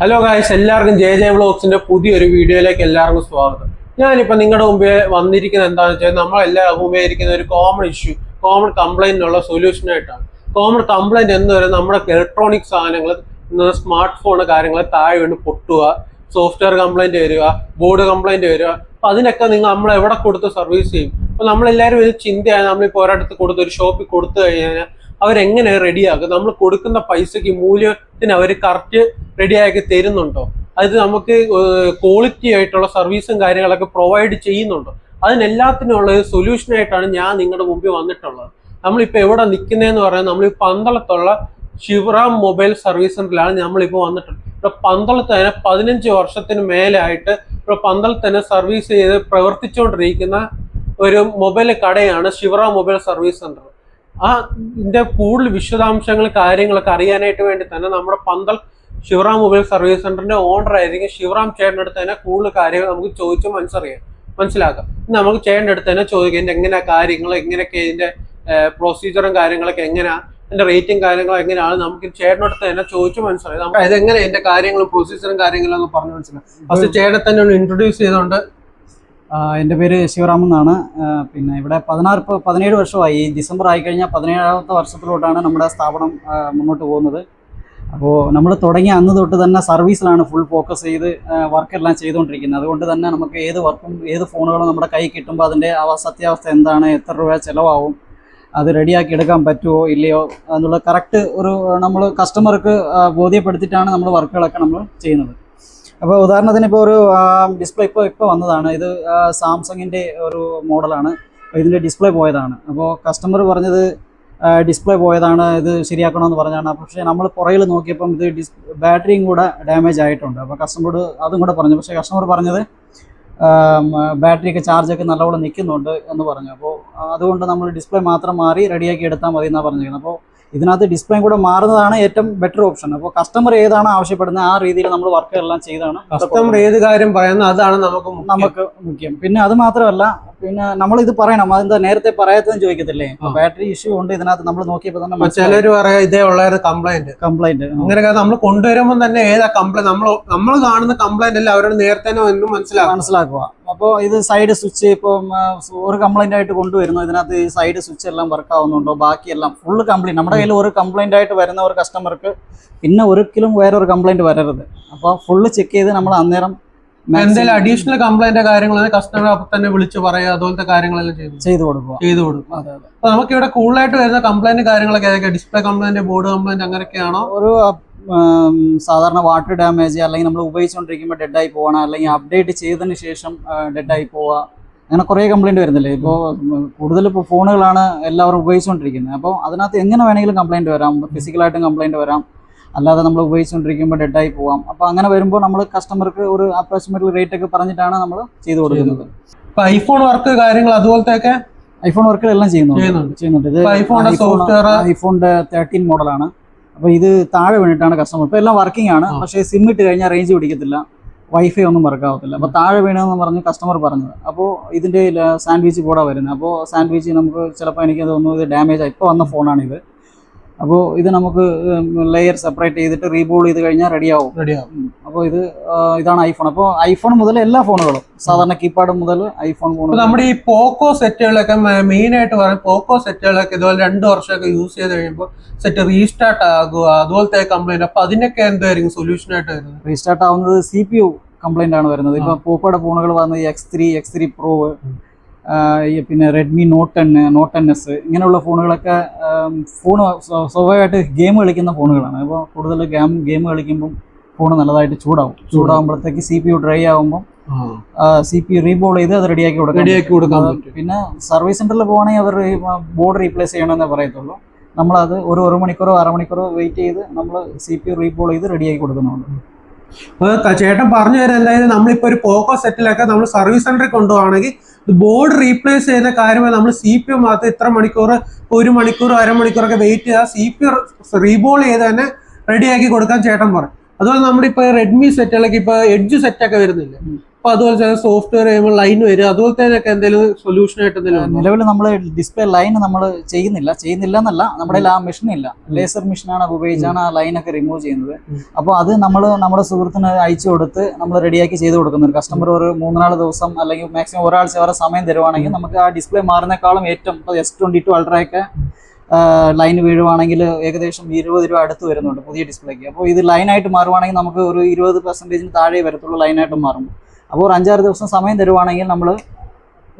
Hello guys എല്ലാവർക്കും J J വ്ളോഗ്സിന്റെ പുതിയൊരു വീഡിയോയിലേക്ക് എല്ലാവർക്കും സ്വാഗതം. ഞാനിപ്പോൾ നിങ്ങളുടെ മുമ്പേ വന്നിരിക്കുന്നത് എന്താണെന്ന് വെച്ചാൽ നമ്മളെല്ലാ മുമ്പേ ഇരിക്കുന്ന ഒരു കോമൺ ഇഷ്യൂ കോമൺ കംപ്ലൈന്റിനുള്ള സൊല്യൂഷനായിട്ടാണ് കോമൺ കംപ്ലൈന്റ് എന്ന് പറയുന്നത് നമ്മുടെ ഇലക്ട്രോണിക് സാധനങ്ങൾ സ്മാർട്ട് ഫോൺ കാര്യങ്ങൾ താഴെ വീണ് പൊട്ടുക സോഫ്റ്റ്വെയർ കംപ്ലൈന്റ് വരിക ബോർഡ് കംപ്ലൈന്റ് വരിക. അപ്പോൾ അതിനൊക്കെ നിങ്ങൾ നമ്മൾ എവിടെ കൊടുത്ത് സർവീസ് ചെയ്യും? അപ്പോൾ നമ്മളെല്ലാവരും ഒരു ചിന്തയാണ്. നമ്മളിപ്പോൾ ഒരിടത്ത് കൊടുത്ത് ഒരു ഷോപ്പിൽ കൊടുത്തു കഴിഞ്ഞാൽ അവരെങ്ങനെ റെഡിയാക്കും നമ്മൾ കൊടുക്കുന്ന പൈസക്ക് മൂല്യത്തിന് അവർ കറക്റ്റ് റെഡിയാക്കി തരുന്നുണ്ടോ? അത് നമുക്ക് ക്വാളിറ്റി ആയിട്ടുള്ള സർവീസും കാര്യങ്ങളൊക്കെ പ്രൊവൈഡ് ചെയ്യുന്നുണ്ടോ? അതിനെല്ലാത്തിനുള്ള ഒരു സൊല്യൂഷനായിട്ടാണ് ഞാൻ നിങ്ങളുടെ മുമ്പിൽ വന്നിട്ടുള്ളത്. നമ്മളിപ്പോൾ എവിടെ നിൽക്കുന്നതെന്ന് പറഞ്ഞാൽ നമ്മൾ ഈ പന്തളത്തുള്ള ശിവറാം മൊബൈൽ സർവീസ് സെന്ററിലാണ് നമ്മളിപ്പോൾ വന്നിട്ടുള്ളത്. ഇവിടെ പന്തളത്ത് തന്നെ പതിനഞ്ച് വർഷത്തിന് മേലായിട്ട് ഇവിടെ പന്തളത്ത് തന്നെ സർവീസ് ചെയ്ത് പ്രവർത്തിച്ചുകൊണ്ടിരിക്കുന്ന ഒരു മൊബൈൽ കടയാണ് ശിവറാം മൊബൈൽ സർവീസ് സെന്റർ ആ ഇതിന്റെ കൂടുതൽ വിശദാംശങ്ങൾ കാര്യങ്ങളൊക്കെ അറിയാനായിട്ട് വേണ്ടി തന്നെ നമ്മുടെ പന്തൽ ശിവറാം മൊബൈൽ സർവീസ് സെന്ററിന്റെ ഓണർ ആയിരിക്കും ശിവറാം ചേട്ടന്റെ അടുത്ത് തന്നെ കൂടുതൽ കാര്യങ്ങൾ നമുക്ക് ചോദിച്ച് മനസ്സറിയാം. മനസ്സിലാക്കാം. നമുക്ക് ചേട്ടന്റെ അടുത്ത് തന്നെ ചോദിക്കാം ഇതിന്റെ എങ്ങനെയാ കാര്യങ്ങൾ എങ്ങനെയൊക്കെ ഇതിന്റെ പ്രൊസീജിയറും കാര്യങ്ങളൊക്കെ എങ്ങനെയാ ഇതിന്റെ റേറ്റും കാര്യങ്ങളും എങ്ങനെയാണ് നമുക്ക് ചേട്ടനടുത്ത് തന്നെ ചോദിച്ച് മനസ്സിലായി നമുക്ക് എങ്ങനെ ഇതിന്റെ കാര്യങ്ങളും പ്രൊസീജിയറും കാര്യങ്ങളും ഒന്ന് പറഞ്ഞു മനസ്സിലാക്കാം. ഫസ്റ്റ് ചേട്ടനെ തന്നെ ഒന്ന് ഇൻട്രൊഡ്യൂസ് ചെയ്തുകൊണ്ട് എന്റെ പേര് ശിവറാം എന്നാണ്. പിന്നെ ഇവിടെ പതിനാറ് പതിനേഴ് വർഷമായി. ഡിസംബർ ആയിക്കഴിഞ്ഞാൽ പതിനേഴാമത്തെ വർഷത്തിലോട്ടാണ് നമ്മുടെ സ്ഥാപനം മുന്നോട്ട് പോകുന്നത്. അപ്പോൾ നമ്മൾ തുടങ്ങിയ അന്ന് തൊട്ട് തന്നെ സർവീസിലാണ് ഫുൾ ഫോക്കസ് ചെയ്ത് വർക്കെല്ലാം ചെയ്തുകൊണ്ടിരിക്കുന്നത്. അതുകൊണ്ട് തന്നെ നമുക്ക് ഏത് വർക്കും ഏത് ഫോണുകളും നമ്മുടെ കൈ കിട്ടുമ്പോൾ അതിന്റെ സത്യാവസ്ഥ എന്താണ് എത്ര രൂപ ചിലവാകും അത് റെഡിയാക്കി എടുക്കാൻ പറ്റുമോ ഇല്ലയോ എന്നുള്ള കറക്റ്റ് ഒരു നമ്മൾ കസ്റ്റമർക്ക് ബോധ്യപ്പെടുത്തിയിട്ടാണ് നമ്മൾ വർക്കുകളൊക്കെ നമ്മൾ ചെയ്യുന്നത്. അപ്പോൾ ഉദാഹരണത്തിന് ഇപ്പോൾ ഒരു ഡിസ്പ്ലേ ഇപ്പോൾ ഇപ്പോൾ വന്നതാണ്. ഇത് സാംസങ്ങിന്റെ ഒരു മോഡലാണ്. ഇതിന്റെ ഡിസ്പ്ലേ പോയതാണ്. അപ്പോൾ കസ്റ്റമർ പറഞ്ഞത് ഡിസ്പ്ലേ പോയതാണ് ഇത് ശരിയാക്കണമെന്ന് പറഞ്ഞാണ് പക്ഷേ നമ്മൾ പുറകിൽ നോക്കിയപ്പം ഇത് ഡിസ് ബാറ്ററിയും കൂടെ ഡാമേജ് ആയിട്ടുണ്ട്. അപ്പോൾ കസ്റ്റമറോട് അതും കൂടെ പറഞ്ഞു. പക്ഷേ കസ്റ്റമർ പറഞ്ഞത് ബാറ്ററിയൊക്കെ ചാർജൊക്കെ നല്ലപോലെ നിൽക്കുന്നുണ്ട് എന്ന് പറഞ്ഞു. അപ്പോൾ അതുകൊണ്ട് നമ്മൾ ഡിസ്പ്ലേ മാത്രം മാറി റെഡിയാക്കി എടുത്താൽ മതി എന്നാണ് പറഞ്ഞിരിക്കുന്നത്. അപ്പോൾ ഇതിനകത്ത് ഡിസ്പ്ലേയും കൂടെ മാറുന്നതാണ് ഏറ്റവും ബെറ്റർ ഓപ്ഷൻ അപ്പോൾ കസ്റ്റമർ ഏതാണ് ആവശ്യപ്പെടുന്നത് ആ രീതിയിൽ നമ്മൾ വർക്ക് എല്ലാം ചെയ്താണ്. കസ്റ്റമർ ഏത് കാര്യം പറയുന്നത് അതാണ് നമുക്ക്. നമുക്ക് മുഖ്യം. പിന്നെ അത് മാത്രമല്ല പിന്നെ നമ്മൾ ഇത് പറയണം. അതെന്താ നേരത്തെ പറയാത്തതെന്ന് ചോദിക്കത്തില്ലേ? ബാറ്ററി ഇഷ്യൂ ഉണ്ട് ഇതിനകത്ത് നമ്മൾ നോക്കിയപ്പോൾ തന്നെ ചിലർ ചിലര് പറയാം ഇതേ ഉള്ള കംപ്ലൈന്റ് കംപ്ലൈന്റ് അങ്ങനെ നമ്മൾ കൊണ്ടുവരുമ്പോൾ തന്നെ ഏതാ കംപ്ലൈന്റ് നമ്മൾ നമ്മൾ കാണുന്ന കംപ്ലൈന്റ് അല്ല അവരോട് നേരത്തെ ഒന്നും മനസ്സിലാക്കണം മനസ്സിലാക്കുക. അപ്പോൾ ഇത് സൈഡ് സ്വിച്ച് ഇപ്പം ഒരു കംപ്ലൈന്റ് ആയിട്ട് കൊണ്ടുവരുന്നു. ഇതിനകത്ത് ഈ സൈഡ് സ്വിച്ച് എല്ലാം വർക്ക് ആവുന്നുണ്ടോ? ബാക്കിയെല്ലാം ഫുള്ള് കംപ്ലൈന്റ് നമ്മുടെ കയ്യിൽ ഒരു കംപ്ലൈന്റ് ആയിട്ട് വരുന്ന ഒരു കസ്റ്റമർക്ക് പിന്നെ ഒരിക്കലും ഒരു കംപ്ലൈന്റ് വരരുത്. അപ്പോൾ ഫുള്ള് ചെക്ക് ചെയ്ത് നമ്മൾ അന്നേരം എന്തെങ്കിലും അഡീഷണൽ കംപ്ലൈന്റ് കാര്യങ്ങൾ കസ്റ്റമർ അപ്പൊ തന്നെ വിളിച്ച് പറയുക അതുപോലത്തെ കാര്യങ്ങളെല്ലാം ചെയ്തു. ചെയ്തു കൊടുക്കുക. ചെയ്തു കൊടുക്കും അതെ അതെ. അപ്പൊ നമുക്ക് ഇവിടെ കൂടുതലായിട്ട് വരുന്ന കംപ്ലൈന്റ് കാര്യങ്ങളൊക്കെ ഏതൊക്കെ ഡിസ്പ്ലേ കംപ്ലൈന്റ് ബോർഡ് കംപ്ലൈന്റ് അങ്ങനെയൊക്കെയാണോ? ഒരു സാധാരണ വാട്ടർ ഡാമേജ് അല്ലെങ്കിൽ നമ്മൾ ഉപയോഗിച്ചുകൊണ്ടിരിക്കുമ്പോൾ ഡെഡായി പോകണം അല്ലെങ്കിൽ അപ്ഡേറ്റ് ചെയ്തതിന് ശേഷം ഡെഡായി പോവുക അങ്ങനെ കുറേ കംപ്ലൈന്റ് വരുന്നില്ലേ? ഇപ്പോൾ കൂടുതൽ ഇപ്പോൾ ഫോണുകളാണ് എല്ലാവരും ഉപയോഗിച്ചുകൊണ്ടിരിക്കുന്നത്. അപ്പോൾ അതിനകത്ത് എങ്ങനെ വേണമെങ്കിലും കംപ്ലൈന്റ് വരാം? ഫിസിക്കലായിട്ടും കംപ്ലൈന്റ് വരാം. അല്ലാതെ നമ്മൾ ഉപയോഗിച്ചുകൊണ്ടിരിക്കുമ്പോൾ ഡെഡായി പോവാം. അപ്പോൾ അങ്ങനെ വരുമ്പോൾ നമ്മൾ കസ്റ്റമർക്ക് ഒരു അപ്രോക്സിമേറ്റ് റേറ്റ് ഒക്കെ പറഞ്ഞിട്ടാണ് നമ്മൾ ചെയ്തു കൊടുക്കുന്നത്. ഇപ്പൊ ഐഫോൺ വർക്ക് കാര്യങ്ങൾ അതുപോലത്തെ ഒക്കെ ഐഫോൺ വർക്കുകളെല്ലാം ചെയ്യുന്നുണ്ട്. ചെയ്യുന്നുണ്ട്. ചെയ്യുന്നുണ്ട്. ഇത് ഇപ്പൊ ഐഫോണിന്റെ സോഫ്റ്റ്വെയർ ഐഫോണിന്റെ തേർട്ടീൻ മോഡലാണ് അപ്പോൾ ഇത് താഴെ വീണിട്ടാണ് കസ്റ്റമർ ഇപ്പൊ എല്ലാം വർക്കിംഗ് ആണ്. പക്ഷേ സിം ഇട്ട് കഴിഞ്ഞാൽ റേഞ്ച് പിടിക്കത്തില്ല. വൈഫൈ ഒന്നും വർക്കാവത്തില്ല അപ്പൊ അപ്പോൾ താഴെ വീണെന്ന് പറഞ്ഞ് കസ്റ്റമർ പറഞ്ഞത്. അപ്പോൾ ഇതിന്റെ സാൻഡ്വിച്ച് കൂടെ വരുന്നത്. അപ്പോൾ സാൻഡ്വിച്ച് നമുക്ക് ചിലപ്പോൾ എനിക്ക് തോന്നുന്നു ഇത് ഡാമേജ് ആയി. ഇപ്പോൾ വന്ന ഫോണാണിത് അപ്പോൾ ഇത് നമുക്ക് ലെയർ സെപ്പറേറ്റ് ചെയ്തിട്ട് റീബോൾ ചെയ്ത് കഴിഞ്ഞാൽ റെഡിയാവും റെഡിയാവും അപ്പോൾ ഇത് ഇതാണ് ഐഫോൺ അപ്പോൾ ഐഫോൺ മുതൽ എല്ലാ ഫോണുകളും സാധാരണ കീപാഡ് മുതൽ ഐഫോൺ ഫോൺ നമ്മുടെ ഈ പോക്കോ സെറ്റുകളൊക്കെ മെയിൻ ആയിട്ട് പറയാം പോക്കോ സെറ്റുകളൊക്കെ ഇതുപോലെ രണ്ട് വർഷമൊക്കെ യൂസ് ചെയ്ത് കഴിയുമ്പോൾ സെറ്റ് റീസ്റ്റാർട്ട് ആകുക അതുപോലത്തെ കംപ്ലൈന്റ് അപ്പൊ അതിനൊക്കെ എന്തായിരിക്കും സൊല്യൂഷൻ ആയിട്ട് വരുന്നത്? റീസ്റ്റാർട്ട് ആവുന്നത് സി പി യു കംപ്ലൈന്റ് ആണ് വരുന്നത്. ഇപ്പൊ പോക്കോയുടെ ഫോണുകൾ വന്നത് X three X three pro പിന്നെ Redmi note ten note ten S ഇങ്ങനെയുള്ള ഫോണുകളൊക്കെ ഫോൺ സ്വാഭാവികമായിട്ട് ഗെയിം കളിക്കുന്ന ഫോണുകളാണ്. അപ്പോൾ കൂടുതൽ ഗെയിം ഗെയിം കളിക്കുമ്പം ഫോൺ നല്ലതായിട്ട് ചൂടാവും. ചൂടാവുമ്പോഴത്തേക്ക് സി പി യു ഡ്രൈ ആകുമ്പോൾ സി പി യു റീബോൾ ചെയ്ത് അത് റെഡിയാക്കി കൊടുക്കാം റെഡിയാക്കി കൊടുക്കാൻ പിന്നെ സർവീസ് സെന്ററിൽ പോകണമെങ്കിൽ അവർ ബോർഡ് റീപ്ലേസ് ചെയ്യണമെന്നേ പറയത്തുള്ളൂ. നമ്മളത് ഒരു ഒരു മണിക്കൂറോ അരമണിക്കൂറോ വെയിറ്റ് ചെയ്ത് നമ്മൾ സി പി യു റീബോൾ ചെയ്ത് റെഡിയാക്കി കൊടുക്കുന്നുണ്ട്. ചേട്ടൻ പറഞ്ഞു തരാം എന്തായാലും നമ്മളിപ്പോ ഒരു പോക്കോ സെറ്റിലൊക്കെ നമ്മൾ സർവീസ് സെന്ററിൽ കൊണ്ടുപോകണമെങ്കിൽ ബോർഡ് റീപ്ലേസ് ചെയ്യുന്ന കാര്യമായി നമ്മൾ സി പി യു മാത്രം ഇത്ര മണിക്കൂർ ഒരു മണിക്കൂർ അരമണിക്കൂറൊക്കെ വെയിറ്റ് ചെയ്താൽ സി പി യു റീബോൾ ചെയ്ത് തന്നെ റെഡിയാക്കി കൊടുക്കാൻ ചേട്ടൻ പറയും. അതുപോലെ നമ്മുടെ ഇപ്പൊ റെഡ്മി സെറ്റുകളൊക്കെ ഇപ്പൊ എഡ്ജ് സെറ്റ് ഒക്കെ വരുന്നില്ല. അപ്പൊ അതുപോലെ തന്നെ സോഫ്റ്റ്വെയർ കഴിയുമ്പോൾ ലൈൻ വരും അതുപോലെ തന്നെ എന്തെങ്കിലും സൊല്യൂഷൻ ആയിട്ട് എന്തെങ്കിലും? നിലവിൽ നമ്മൾ ഡിസ്പ്ലേ ലൈൻ നമ്മൾ ചെയ്യുന്നില്ല. ചെയ്യുന്നില്ല എന്നല്ല നമ്മുടെ ആ മെഷീൻ ഇല്ല. ലേസർ മെഷീനാണ് ഉപയോഗിച്ചാണ് ആ ലൈനൊക്കെ റിമൂവ് ചെയ്യുന്നത്. അപ്പൊ അപ്പോൾ അത് നമ്മൾ നമ്മുടെ സുഹൃത്തിന് അയച്ചു കൊടുത്ത് നമ്മൾ റെഡിയാക്കി ചെയ്ത് കൊടുക്കുന്നത് കസ്റ്റമർ ഒരു മൂന്നാൽ ദിവസം അല്ലെങ്കിൽ മാക്സിമം ഒരാഴ്ച വരെ സമയം തരുവാണെങ്കിൽ നമുക്ക് ആ ഡിസ്പ്ലേ മാറുന്നേക്കാളും ഏറ്റവും ഇപ്പോൾ എസ് ട്വന്റി ടു അൾട്രയൊക്കെ ലൈൻ വീഴുവാണെങ്കിൽ ഏകദേശം ഇരുപത് രൂപ അടുത്ത് വരുന്നുണ്ട് പുതിയ ഡിസ്പ്ലേക്ക് അപ്പോൾ ഇത് ലൈനായിട്ട് മാറുവാണെങ്കിൽ നമുക്ക് ഒരു ഇരുപത് പെർസെന്റേജിന് താഴെ വരത്തുള്ളൂ ലൈനായിട്ട് മാറും. അപ്പോൾ ഒരു അഞ്ചാറ് ദിവസം സമയം തരുവാണെങ്കിൽ നമ്മൾ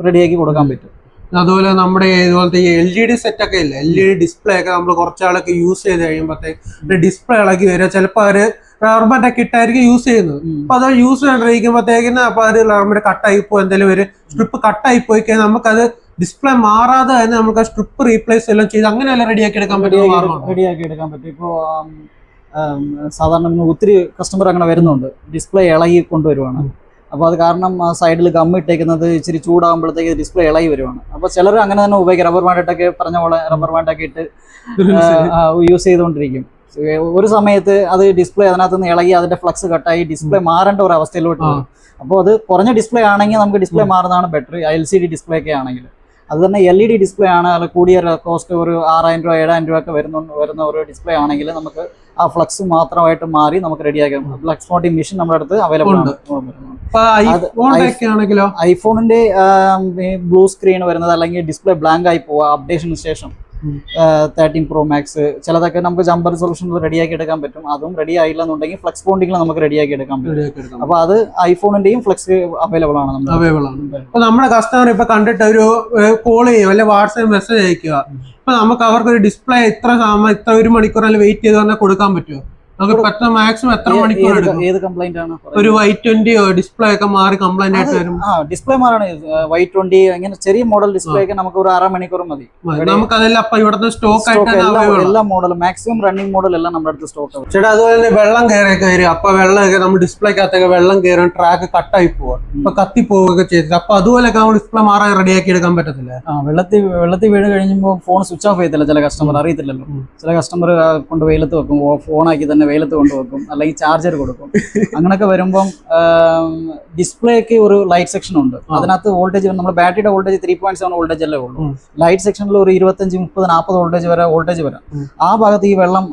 റെഡിയാക്കി കൊടുക്കാൻ പറ്റും. അതുപോലെ നമ്മുടെ ഇതുപോലത്തെ എൽ ഇ ഡി സെറ്റ് ഒക്കെ ഇല്ല? എൽ ഇ ഡി ഡിസ്പ്ലേ ഒക്കെ നമ്മൾ കുറച്ചാളൊക്കെ യൂസ് ചെയ്ത് കഴിയുമ്പോഴത്തേക്ക് ഡിസ്പ്ലേ ഇളകി വരിക. ചിലപ്പോൾ അവർ റബ്ബർ ബാൻഡ് ഒക്കെ ഇട്ടായിരിക്കും യൂസ് ചെയ്യുന്നത്. അപ്പൊ അത് യൂസ് ചെയ്തിരിക്കുമ്പോഴത്തേക്കിന് അപ്പൊ അത് റബ്ബർ കട്ടായി പോയി എന്തെങ്കിലും ഒരു സ്ട്രിപ്പ് കട്ടായി പോയി കഴിഞ്ഞാൽ നമുക്കത് ഡിസ്പ്ലേ മാറാതെ തന്നെ നമുക്ക് ആ സ്ട്രിപ്പ് റീപ്ലേസ് എല്ലാം ചെയ്ത് അങ്ങനെ റെഡി റെഡിയാക്കി എടുക്കാൻ പറ്റും റെഡി റെഡിയാക്കി എടുക്കാൻ പറ്റും. ഇപ്പോൾ സാധാരണ ഒത്തിരി കസ്റ്റമർ അങ്ങനെ വരുന്നുണ്ട്. ഡിസ്പ്ലേ ഇളകി കൊണ്ടുവരുവാണ്. അപ്പോൾ അത് കാരണം സൈഡിൽ ഗം ഇട്ടേക്കുന്നത് ഇച്ചിരി ചൂടാകുമ്പോഴത്തേക്ക് ഡിസ്പ്ലേ ഇളകി വരുവാണ്. അപ്പോൾ ചിലർ അങ്ങനെ തന്നെ ഉപയോഗിക്കും. റബ്ബർ ബാൻഡൊക്കെ പറഞ്ഞ പോലെ റബ്ബർ ബാൻഡൊക്കെ ഇട്ട് യൂസ് ചെയ്തുകൊണ്ടിരിക്കും. ഒരു സമയത്ത് അത് ഡിസ്പ്ലേ അതിനകത്ത് നിന്ന് ഇളകി അതിന്റെ ഫ്ലക്സ് കട്ടായി ഡിസ്പ്ലേ മാറേണ്ട ഒരു അവസ്ഥയിലോട്ട്. അപ്പോൾ അത് കുറഞ്ഞ ഡിസ്പ്ലേ ആണെങ്കിൽ നമുക്ക് ഡിസ്പ്ലേ മാറുന്നതാണ് better L C D display ഒക്കെ ആണെങ്കിൽ. അത് തന്നെ എൽ ഇ ഡി ഡിസ്പ്ലേ ആണ്. അല്ല കൂടിയ കോസ്റ്റ് ഒരു ആറായിരം രൂപ ഏഴായിരം രൂപ ഒക്കെ വരുന്ന വരുന്ന ഒരു ഡിസ്പ്ലേ ആണെങ്കിൽ നമുക്ക് ആ ഫ്ലക്സ് മാത്രമായിട്ട് മാറി നമുക്ക് റെഡിയാക്കാം ഫ്ലക്സ് മോട്ടിംഗ് മെഷീൻ നമ്മുടെ അടുത്ത് അവൈലബിൾ ആണ്. അപ്പൊ ഐഫോണിന്റെ ബ്ലൂ സ്ക്രീൻ വരുന്നത് അല്ലെങ്കിൽ ഡിസ്പ്ലേ ബ്ലാങ്ക് ആയി പോവുക അപ്ഡേഷന് ശേഷം. തേർട്ടീൻ പ്രോ മാക്സ് ചിലതൊക്കെ നമുക്ക് ജമ്പർ സൊല്യൂഷൻ റെഡിയാക്കി എടുക്കാൻ പറ്റും. അതും റെഡി ആയില്ല എന്നുണ്ടെങ്കിൽ ഫ്ലെക്സ് ബോണ്ടിങ്ങിൽ നമുക്ക് റെഡിയാക്കി എടുക്കാൻ പറ്റും. എടുക്കാം അപ്പൊ അത് ഐഫോണിന്റെയും ഫ്ലെക്സ് അവൈലബിൾ ആണ് അവൈലബിൾ ആണ്. അപ്പൊ നമ്മുടെ കസ്റ്റമർ ഇപ്പൊ കണ്ടിട്ട് ഒരു കോൾ ചെയ്യും. അല്ലെ വാട്സാപ്പ് മെസ്സേജ് അയക്കുക അപ്പൊ നമുക്ക് അവർക്ക് ഒരു ഡിസ്പ്ലേ ഇത്ര സമയം ഇത്ര ഒരു മണിക്കൂർ അല്ലെങ്കിൽ വെയിറ്റ് ചെയ്ത് തന്നെ കൊടുക്കാൻ പറ്റുമോ? നമുക്ക് പറ്റുന്ന മാക്സിമം എത്ര മണിക്കൂർ എടുക്കും? ഏത് കംപ്ലൈന്റ് ആണ്? ഒരു വൈ ട്വന്റിയോ ഡിസ്പ്ലേ ഒക്കെ മാറി കംപ്ലൈന്റ് ആയിട്ട് വരും ആ ഡിസ്പ്ലേ മാറാണ്. വൈ ട്വന്റി ഇങ്ങനെ ചെറിയ മോഡൽ ഡിസ്പ്ലേ ഒക്കെ നമുക്ക് ഒരു അര മണിക്കൂർ മതി. നമുക്ക് അതെല്ലാം അപ്പൊ ഇവിടുത്തെ സ്റ്റോക്ക് ആയിട്ട് എല്ലാ അവൈലബിൾ എല്ലാ മോഡലും മാക്സിമം റണ്ണിങ് മോഡൽ എല്ലാം നമ്മുടെ അടുത്ത് സ്റ്റോക്ക് ചേട്ടാ അതുപോലെ തന്നെ വെള്ളം കയറിയൊക്കെ വരും. അപ്പൊ വെള്ളമൊക്കെ നമ്മൾ ഡിസ്പ്ലേക്കകത്തൊക്കെ വെള്ളം കയറും ട്രാക്ക് കട്ടായി പോവാ. അപ്പൊ കത്തി പോവുകയൊക്കെ ചെയ്തിട്ട് അപ്പൊ അതുപോലെയൊക്കെ നമ്മൾ ഡിസ്പ്ലേ മാറാൻ റെഡിയാക്കി എടുക്കാൻ പറ്റത്തില്ല? ആ വെള്ളത്തിൽ വെള്ളത്തിൽ വീണ് കഴിയുമ്പോൾ ഫോൺ സ്വിച്ച് ഓഫ് ചെയ്യത്തില്ല ചില കസ്റ്റമർ അറിയത്തില്ലല്ലോ. ചില കസ്റ്റമർ കൊണ്ട് വെയിലത്ത് വെക്കും ഫോൺ ആക്കി തന്നെ വെയിലത്ത് കൊണ്ടുവെക്കും അല്ലെങ്കിൽ ചാർജർ കൊടുക്കും. അങ്ങനെയൊക്കെ വരുമ്പം ഡിസ്പ്ലേക്ക് ഒരു ലൈറ്റ് സെക്ഷൻ ഉണ്ട്. അതിനകത്ത് വോൾട്ടേജ് നമ്മുടെ ബാറ്ററിയുടെ voltage three point seven voltage അല്ലേ ഉള്ളൂ. ലൈറ്റ് സെക്ഷനിൽ ഒരു ഇരുപത്തഞ്ച് മുപ്പത് നാൽപ്പത് വോൾട്ടേജ് വരെ വോൾട്ടേജ് വരാം. ആ ഭാഗത്ത് ഈ വെള്ളം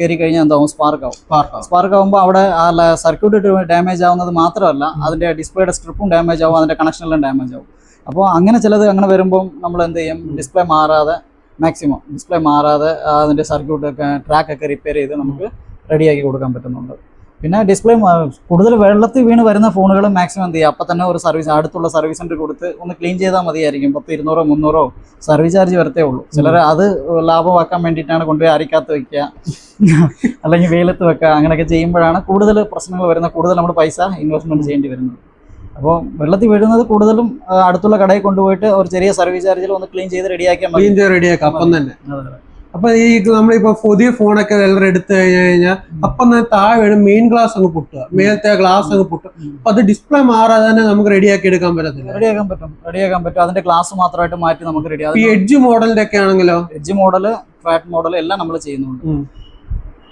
കയറി കഴിഞ്ഞാൽ എന്താവും? സ്പാർക്ക് ആവും. സ്പാർക്ക് ആവുമ്പോൾ അവിടെ ആ സർക്യൂട്ട് ഡാമേജ് ആവുന്നത് മാത്രമല്ല അതിന്റെ ഡിസ്പ്ലേയുടെ സ്ട്രിപ്പും ഡാമേജ് ആവും അതിന്റെ കണക്ഷനെല്ലാം ഡാമേജ് ആവും. അപ്പോൾ അങ്ങനെ ചിലത് അങ്ങനെ വരുമ്പോൾ നമ്മൾ എന്ത് ചെയ്യും? ഡിസ്പ്ലേ മാറാതെ മാക്സിമം ഡിസ്പ്ലേ മാറാതെ അതിന്റെ അതിന്റെ സർക്യൂട്ട് ഒക്കെ ട്രാക്ക് ഒക്കെ റിപ്പയർ ചെയ്ത് നമുക്ക് റെഡിയാക്കി കൊടുക്കാൻ പറ്റുന്നുണ്ട്. പിന്നെ ഡിസ്പ്ലേ കൂടുതൽ വെള്ളത്തിൽ വീണ് വരുന്ന ഫോണുകൾ മാക്സിമം എന്ത് ചെയ്യുക അപ്പം തന്നെ ഒരു സർവീസ് അടുത്തുള്ള സർവീസ് സെന്റർ കൊടുത്ത് ഒന്ന് ക്ലീൻ ചെയ്താൽ മതിയായിരിക്കും. പത്ത് ഇരുന്നൂറോ മുന്നൂറോ സർവീസ് ചാർജ് വരത്തേ ഉള്ളൂ. ചിലർ അത് ലാഭമാക്കാൻ വേണ്ടിയിട്ടാണ് കൊണ്ടുപോയി അരിക്കാത്ത വെക്കുക. അല്ലെങ്കിൽ വെയിലത്ത് വെക്കുക. അങ്ങനെയൊക്കെ ചെയ്യുമ്പോഴാണ് കൂടുതൽ പ്രശ്നങ്ങൾ വരുന്നത്. കൂടുതൽ നമ്മൾ പൈസ ഇൻവെസ്റ്റ്മെന്റ് ചെയ്യേണ്ടി വരുന്നത്. അപ്പോൾ വെള്ളത്തിൽ വീഴുന്നത് കൂടുതലും അടുത്തുള്ള കടയിൽ കൊണ്ടുപോയിട്ട് ഒരു ചെറിയ സർവീസ് ചാർജിൽ ഒന്ന് ക്ലീൻ ചെയ്ത് റെഡിയാക്കിയാൽ മതി. ക്ലീൻ ചെയ്ത് റെഡിയാക്കാം അപ്പം തന്നെ. അതെ. അപ്പൊ ഈ നമ്മളിപ്പോ പുതിയ ഫോണൊക്കെ എല്ലാവരും എടുത്തു കഴിഞ്ഞു കഴിഞ്ഞാൽ അപ്പം തന്നെ താഴെ വീണ് മെയിൻ ഗ്ലാസ് അങ്ങ് പൊട്ടുക. മേലത്തെ ഗ്ലാസ് അങ്ങ് പൊട്ടുക. അപ്പൊ അത് ഡിസ്പ്ലേ മാറാതെ തന്നെ നമുക്ക് റെഡിയാക്കി എടുക്കാൻ പറ്റത്തില്ല. റെഡിയാക്കാൻ പറ്റും. റെഡിയാക്കാൻ പറ്റും. അതിന്റെ ഗ്ലാസ് മാത്രമായിട്ട് മാറ്റി നമുക്ക് റെഡി ഈ എഡ്ജ് മോഡലിന്റെ ഒക്കെ ആണെങ്കിലോ? എഡ്ജ് മോഡൽ ഫ്ലാറ്റ് മോഡൽ എല്ലാം നമ്മൾ ചെയ്യുന്നുണ്ട്.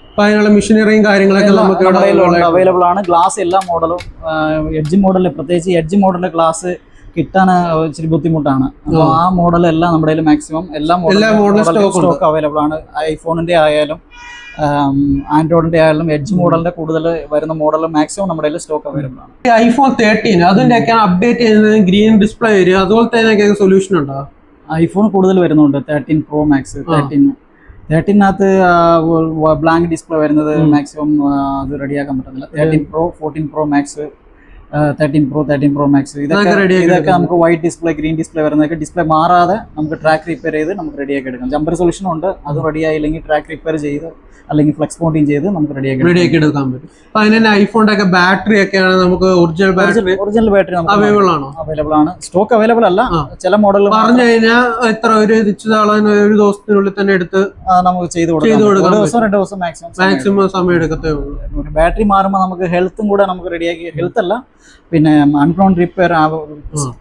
അപ്പൊ അതിനുള്ള മെഷീനറിയും കാര്യങ്ങളൊക്കെ നമുക്ക് അവൈലബിൾ ആണ്. ഗ്ലാസ് എല്ലാ മോഡലും എഡ്ജ് മോഡലിൽ പ്രത്യേകിച്ച് എഡ്ജ് മോഡലിന്റെ ഗ്ലാസ് കിട്ടാൻ ഇച്ചിരി ബുദ്ധിമുട്ടാണ്. അപ്പോൾ ആ. മോഡൽ എല്ലാം നമ്മുടെ കയ്യിൽ മാക്സിമം എല്ലാ ഉണ്ട്. സ്റ്റോക്ക് അവൈലബിൾ ആണ്. ഐഫോണിന്റെ ആയാലും ആൻഡ്രോയിഡിന്റെ ആയാലും എഡ്ജ് മോഡലിന്റെ കൂടുതൽ വരുന്ന മോഡൽ മാക്സിമം നമ്മുടെ കയ്യിൽ സ്റ്റോക്ക് അവൈലബിൾ ആണ്. ഐഫോൺ തേർട്ടീൻ അതിന്റെ ഒക്കെ അപ്ഡേറ്റ് ചെയ്യുന്നത് ഗ്രീൻ ഡിസ്പ്ലേ വരും. അതുപോലത്തെ സൊല്യൂഷൻ ഉണ്ടോ? ഐഫോൺ കൂടുതൽ വരുന്നുണ്ട്. തേർട്ടീൻ പ്രോ മാക്സ് തേർട്ടീൻ തേർട്ടീനകത്ത് ബ്ലാങ്ക് ഡിസ്പ്ലേ വരുന്നത് മാക്സിമം അത് റെഡിയാക്കാൻ പറ്റത്തില്ല. Thirteen pro fourteen pro max thirteen pro thirteen pro max ഇതൊക്കെ ഇതൊക്കെ നമുക്ക് വൈറ്റ് ഡിസ്പ്ലേ ഗ്രീൻ ഡിസ്പ്ലേ വരുന്നതൊക്കെ ഡിസ്പ്ലേ മാറാതെ നമുക്ക് ട്രാക്ക് റിപ്പയർ ചെയ്ത് നമുക്ക് റെഡിയാക്കി എടുക്കാം. ജമ്പർ സൊല്യൂഷൻ ഉണ്ട്. അത് റെഡി അല്ലെങ്കിൽ ട്രാക്ക് റിപ്പയർ ചെയ്ത് അല്ലെങ്കിൽ ഫ്ലെക്സ് പോണ്ടിങ് ചെയ്ത് നമുക്ക് റെഡിയാക്കി റെഡിയാക്കി എടുക്കാൻ പറ്റും. അപ്പൊ അതിന് ഐഫോണിന്റെ ഒക്കെ ബാറ്ററി ഒക്കെയാണ് നമുക്ക് ഒറിജിനൽ ബാറ്ററി ഒറിജിനൽ ബാറ്ററി നമുക്ക് അവൈലബിൾ ആണോ? അവൈലബിൾ ആണ്. സ്റ്റോക്ക് അവൈലബിൾ അല്ല. ചില മോഡൽ പറഞ്ഞു കഴിഞ്ഞാൽ എത്ര ഒരു ഒരു ദിവസത്തിനുള്ളിൽ തന്നെ എടുത്ത് നമുക്ക് ചെയ്ത് കൊടുക്കാം. ഒരു ദിവസം രണ്ട് ദിവസം മാക്സിമം മാക്സിമം സമയം എടുക്കത്തേ ഉള്ളൂ. ബാറ്ററി മാറുമ്പോൾ നമുക്ക് ഹെൽത്തും കൂടെ നമുക്ക് റെഡിയാക്കി ഹെൽത്ത് അല്ല. പിന്നെ അൺഗ്രൗണ്ട് റിപ്പയർ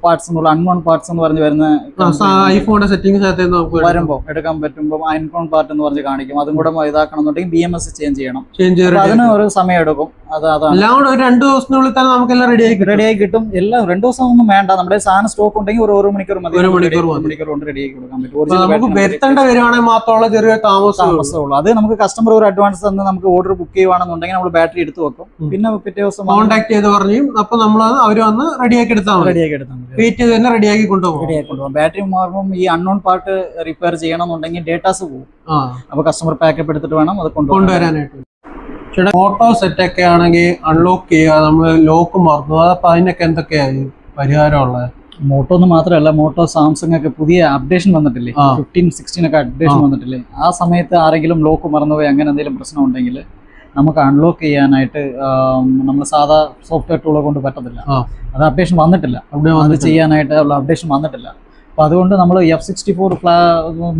പാർട്സ് എന്നുള്ള പാർട്സ് എന്ന് പറഞ്ഞ് വരുന്ന ഐഫോണിന്റെ സെറ്റിംഗ്സ് വരുമ്പോ വരുമ്പോൾ എടുക്കാൻ പറ്റുമ്പോൾ അൺനോൺ പാർട്ട് എന്ന് പറഞ്ഞ് കാണിക്കും. അതും കൂടെ ഇതാക്കണം എന്നുണ്ടെങ്കിൽ ബി എം എസ് ചേഞ്ച് ചെയ്യണം അതിന് ഒരു സമയം എടുക്കും. എല്ലാം കൂടെ ഒരു രണ്ട് ദിവസത്തിനുള്ളിൽ തന്നെ നമുക്ക് എല്ലാം റെഡി ആയി കിട്ടും. റെഡി ആയി കിട്ടും. എല്ലാം രണ്ടു ദിവസം ഒന്നും വേണ്ട. നമ്മുടെ സാധനം സ്റ്റോക്ക് ഉണ്ടെങ്കിൽ ഒരു ഒരു മണിക്കൂർ മതി. ഒരു മണിക്കൂർ കൊണ്ട് റെഡി ആക്കി കൊടുക്കാൻ പറ്റും. നമുക്ക് വരുത്തേണ്ട വരുവാണെങ്കിൽ മാത്രമുള്ള ചെറിയ താമസം താമസമുള്ളൂ അത് നമുക്ക് കസ്റ്റമർ ഒരു അഡ്വാൻസ് തന്ന് നമുക്ക് ഓർഡർ ബുക്ക് ചെയ്യുവാണെന്നുണ്ടെങ്കിൽ നമ്മൾ ബാറ്ററി എടുത്ത് വെക്കും. പിന്നെ പിറ്റേ ദിവസം കോൺടാക്ട് ചെയ്ത് പറഞ്ഞു. അപ്പൊ നമ്മൾ അവർ വന്ന് റെഡിയാക്കി എടുത്താൽ മതി. റെഡി ആക്കി എടുത്താൽ വെയിറ്റ് ചെയ്ത് തന്നെ റെഡിയാക്കി കൊണ്ടുപോകും. റെഡി ആക്കി കൊണ്ടുപോകും. ബാറ്ററി മാറുമ്പോൾ ഈ അൺനോൺ പാർട്ട് റിപ്പയർ ചെയ്യണമെന്നുണ്ടെങ്കിൽ ഡേറ്റാസ് പോകും അപ്പൊ കസ്റ്റമർ പാക്കപ്പ് എടുത്തിട്ട് വേണം അത് കൊണ്ടുവരാനായിട്ട്. ചേട്ടാ ഫോട്ടോ സെറ്റ് ഒക്കെ ആണെങ്കിൽ അൺലോക്ക് ചെയ്യുക നമ്മൾ ലോക്ക് മറന്നു. അപ്പൊ അതിനൊക്കെ എന്തൊക്കെയായി പരിഹാരമുള്ളത്? മോട്ടോ എന്ന് മാത്രമല്ല മോട്ടോ സാംസങ് ഒക്കെ പുതിയ അപ്ഡേഷൻ വന്നിട്ടില്ലേ. ഫിഫ്റ്റീൻ സിക്സ്റ്റീൻ ഒക്കെ അപ്ഡേഷൻ. വന്നിട്ടില്ലേ? ആ സമയത്ത് ആരെങ്കിലും ലോക്ക് മറന്നുപോയി അങ്ങനെ എന്തെങ്കിലും പ്രശ്നം ഉണ്ടെങ്കിൽ നമുക്ക് അൺലോക്ക് ചെയ്യാനായിട്ട് നമ്മൾ സാധാ സോഫ്റ്റ്വെയർ ടൂളെ കൊണ്ട് പറ്റത്തില്ല. അത് അപ്ഡേഷൻ വന്നിട്ടില്ല. അവിടെ അത് ചെയ്യാനായിട്ട് ഉള്ള അപ്ഡേഷൻ വന്നിട്ടില്ല. അപ്പൊ അതുകൊണ്ട് നമ്മൾ F sixty four flash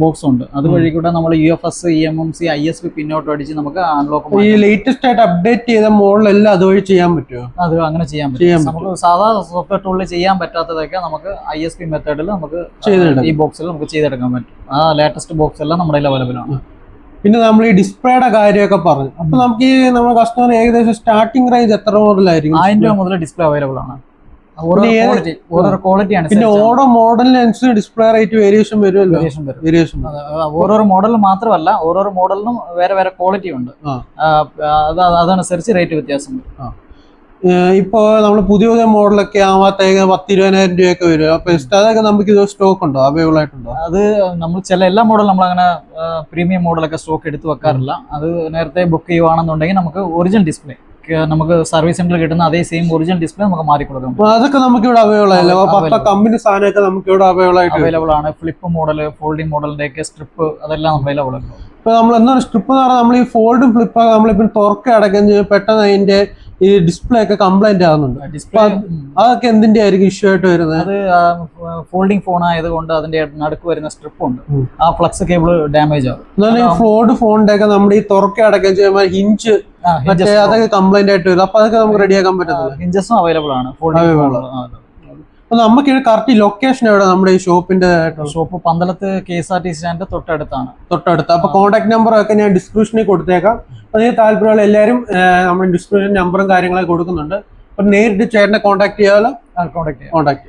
box ഉണ്ട് അതുവഴി കൂടെ നമ്മൾ U F S E M M C I S P പിന്നോട്ട് അടിച്ച് നമുക്ക് അൺലോക്ക് ഈ ലേറ്റസ്റ്റ് ആയിട്ട് അപ്ഡേറ്റ് ചെയ്ത മോഡലെല്ലാം അതുവഴി ചെയ്യാൻ പറ്റുമോ അത് അങ്ങനെ ചെയ്യാൻ പറ്റും. നമുക്ക് സാധാ സോഫ്റ്റ്വെയർ ടൂളിൽ ചെയ്യാൻ പറ്റാത്തതൊക്കെ നമുക്ക് ഐ എസ് പി മെത്തേഡിൽ നമുക്ക് ചെയ്തെടുക്കാം. ഈ ബോക്സിൽ നമുക്ക് ചെയ്തെടുക്കാൻ പറ്റും. ആ ലേറ്റസ്റ്റ് ബോക്സ് എല്ലാം നമ്മുടെ അവൈലബിൾ ആണ്. പിന്നെ നമ്മൾ ഈ ഡിസ്പ്ലേയുടെ കാര്യമൊക്കെ പറഞ്ഞു. അപ്പൊ നമുക്ക് ഈ നമ്മുടെ കസ്റ്റമർ ഏകദേശം സ്റ്റാർട്ടിംഗ് റേഞ്ച് എത്ര മോഡലായിരിക്കും ആയിരം രൂപ മുതൽ ഡിസ്പ്ലേ അവൈലബിൾ ആണ്. ഓരോ പിന്നെ ഓരോ പിന്നെ മോഡലിനനുസരിച്ച് ഡിസ്പ്ലേ റേറ്റ് വേരിയേഷൻ വരുമല്ലോ? വേരിയേഷൻ വരും. ഓരോരോ മോഡൽ മാത്രമല്ല ഓരോരോ മോഡലിനും വേറെ വേറെ ക്വാളിറ്റി ഉണ്ട്. അതനുസരിച്ച് റേറ്റ് വ്യത്യാസം വരും. ഇപ്പൊ നമ്മൾ പുതിയ പുതിയ മോഡലൊക്കെ ആവാത്തേക്ക് പത്ത് ഇരുപതിനായിരം രൂപയൊക്കെ വരും. അപ്പൊ അതൊക്കെ നമുക്ക് ഇത് സ്റ്റോക്ക് ഉണ്ടോ? അവൈലബിൾ ആയിട്ടുണ്ടോ? അത് നമ്മൾ ചില എല്ലാ മോഡലും നമ്മൾ അങ്ങനെ പ്രീമിയം മോഡലൊക്കെ സ്റ്റോക്ക് എടുത്ത് വെക്കാറില്ല. അത് നേരത്തെ ബുക്ക് ചെയ്യുവാണെന്നുണ്ടെങ്കിൽ നമുക്ക് ഒറിജിനൽ ഡിസ്പ്ലേ നമുക്ക് സർവീസ് സെന്ററിൽ കിട്ടുന്ന അതേ സെയിം ഒറിജിനൽ ഡിസ്പ്ലേ നമുക്ക് മാറി കൊടുക്കാം അതൊക്കെ നമുക്ക് ഇവിടെ അവൈലബിൾ കമ്പനി സാധനമൊക്കെ നമുക്ക് ഇവിടെ അവൈലബിൾ ആയിട്ട്. അവൈലബിൾ ആണ്. ഫ്ലിപ്പ് മോഡൽ ഫോൾഡിംഗ് മോഡലിന്റെ ഒക്കെ സ്ട്രിപ്പ് അതെല്ലാം അവൈലബിൾ ആണ് ഇപ്പൊ നമ്മൾ എന്താണ് സ്ട്രിപ്പ് എന്ന് പറഞ്ഞാൽ നമ്മൾ ഈ ഫോൾഡും ഫ്ലിപ്പ് നമ്മളിപ്പോ തുറക്ക അടക്കം ചെയ്യും പെട്ടെന്ന് അതിന്റെ ഈ ഡിസ്പ്ലേ ഒക്കെ കംപ്ലൈന്റ് ആകുന്നുണ്ട്. ഡിസ്പ്ലേ അതൊക്കെ എന്തിന്റെ ആയിരിക്കും ഇഷ്യൂ ആയിട്ട് വരുന്നത്? അത് ഫോൾഡിംഗ് ഫോൺ ആയതുകൊണ്ട് അതിന്റെ നടുക്ക് വരുന്ന സ്ട്രിപ്പ് ഉണ്ട്. ആ ഫ്ലക്സ് കേബിൾ ഡാമേജ് ആവും. ഫോൾഡ് ഫോണിന്റെ ഒക്കെ നമ്മുടെ ഈ തുറക്ക അടക്കം ചെയ്യുമ്പോൾ ഹിഞ്ച് അതൊക്കെ കംപ്ലൈന്റ് ആയിട്ട് വരും. അപ്പൊ അതൊക്കെ നമുക്ക് റെഡിയാക്കാൻ പറ്റത്തില്ല. ഹിഞ്ചസും അവൈലബിൾ ആണ്. നമുക്ക് കറക്റ്റ് ലൊക്കേഷൻ എവിടെ? നമ്മുടെ ഈ ഷോപ്പിന്റെ ഷോപ്പ് പന്തളത്ത് K S R T stand തൊട്ടടുത്താണ്. തൊട്ടടുത്ത്. അപ്പൊ കോൺടാക്ട് നമ്പർ ഒക്കെ ഞാൻ ഡിസ്ക്രിപ്ഷനിൽ കൊടുത്തേക്കാം. അതിന് താല്പര്യമുള്ള എല്ലാവരും നമ്മുടെ ഡിസ്ക്രിപ്ഷൻ നമ്പറും കാര്യങ്ങളൊക്കെ കൊടുക്കുന്നുണ്ട്. അപ്പൊ നേരിട്ട് ചേട്ടനെ കോൺടാക്ട് ചെയ്യാമല്ലോ കോൺടാക്ട് ചെയ്യാം. കോൺടാക്ട്